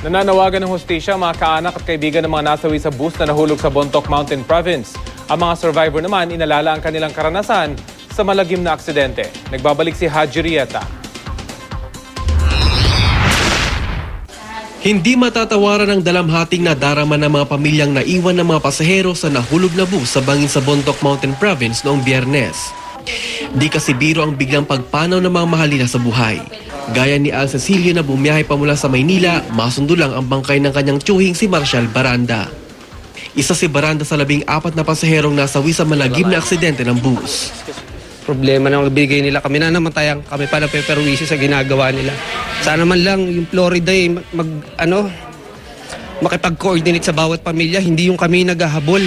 Nananawagan ng hostisya ang mga kaanak at kaibigan ng mga nasawi sa bus na nahulog sa Bontoc Mountain Province. Ang mga survivor naman inalala ang kanilang karanasan sa malagim na aksidente. Nagbabalik si Haji Rieta. Hindi matatawaran ang dalamhating na darama ng mga pamilyang naiwan ng mga pasahero sa nahulog na bus sa bangin sa Bontoc Mountain Province noong biyernes. Di kasi biro ang biglang pagpanaw ng mga mahal nila sa buhay. Gaya ni Al Cecilio na bumiyahe pa mula sa Maynila, masundo lang ang bangkay ng kanyang tsuhing si Marshall Baranda. Isa si Baranda sa labing apat na pasaherong nasawi sa malagim na aksidente ng bus. problema na magbigay nila. Kami na namatayang, kami pa na peperwisi sa ginagawa nila. Sana man lang yung Florida eh, mag, ano, makipag-coordinate sa bawat pamilya, hindi yung kami naghahabol.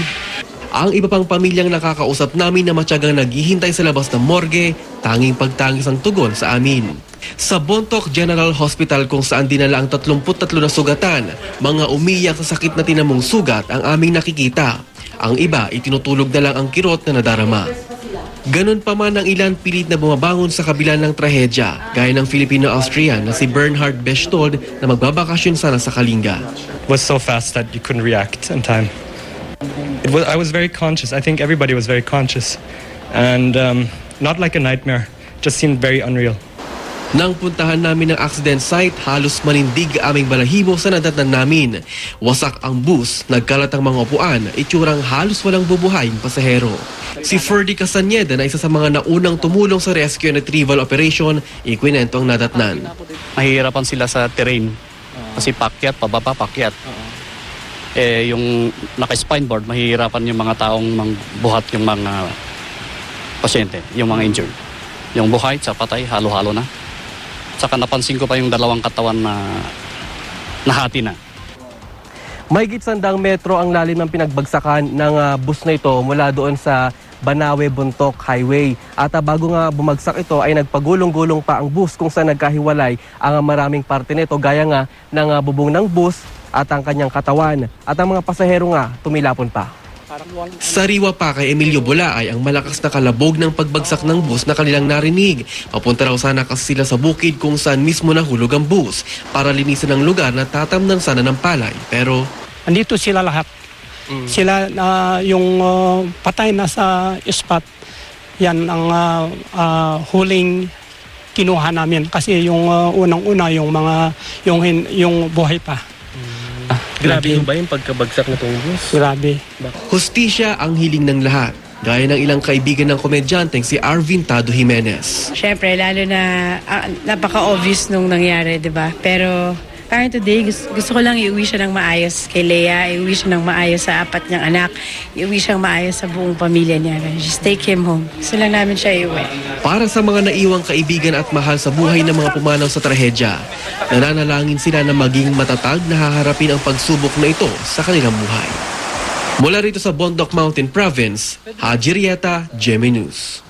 Ang iba pang pamilyang nakakausap namin na matyagang naghihintay sa labas ng morgue, tanging pagtangis ang tugon sa amin. Sa Bontoc General Hospital kung saan dinala ang 33 na sugatan, mga umiyak sa sakit na tinamong sugat ang aming nakikita. Ang iba, itinutulog na lang ang kirot na nadarama. Ganon pa man ang ilan pilit na bumabangon sa kabila ng trahedya, gaya ng Filipino-Austrian na si Bernhard Bestod na magbabakasyon sana sa Kalinga. was so fast that you couldn't react in time. It was, I was very conscious. I think everybody was very conscious. And um, not like a nightmare, just seemed very unreal. Nang puntahan namin ang accident site, halos manindig aming balahibo sa nadatnan namin. Wasak ang bus, nagkalat ang mga upuan, itsurang halos walang bubuhayin pasahero. Si Ferdy Castaneda na isa sa mga naunang tumulong sa rescue and retrieval operation, ikwinento ang nadatnan. mahihirapan sila sa terrain. Kasi pakyat, pababa, pakyat. Eh, yung naka-spine board, mahihirapan yung mga taong buhat yung mga pasyente, yung mga injured. Yung buhay sa patay, halo-halo na. Saka napansin ko pa yung dalawang katawan na nahati na. May sandang metro ang lalim ng pinagbagsakan ng ah, bus na ito mula doon sa Banawe Buntok Highway. At ah, bago nga bumagsak ito ay nagpagulong-gulong pa ang bus kung saan nagkahiwalay ang maraming parte nito gaya nga ng ah, bubong ng bus at ang kanyang katawan. At ang mga pasahero nga tumilapon pa. Sariwa pa kay Emilio Bulaay ang malakas na kalabog ng pagbagsak ng bus na kanilang narinig. Papunta raw sana kasi sila sa bukid kung saan mismo nahulog ang bus para linisan ang lugar na tatamnan sana ng palay. Pero Andito sila lahat. Sila na yung uh, patay na sa spot. Yan ang uh, uh, huling kinuha namin kasi yung uh, unang-una yung mga yung yung buhay pa. Ah, Grabe yung ba yung pagkabagsak na itong bus? Grabe. hustisya ang hiling ng lahat. Gaya ng ilang kaibigan ng komedyanteng si Arvin Tado Jimenez. Siyempre, lalo na ah, napaka-obvious nung nangyari, di ba? Pero parang today, gusto, gusto ko lang iuwi siya ng maayos kay Leia, iuwi siya ng maayos sa apat niyang anak, iuwi siyang maayos sa buong pamilya niya. Just take him home. Gusto lang namin siya iuwi. Para sa mga naiwang kaibigan at mahal sa buhay ng mga pumanaw sa trahedya, nananalangin sila na maging matatag na haharapin ang pagsubok na ito sa kanilang buhay. Mula rito sa Bondoc Mountain Province, Haji Rieta, News.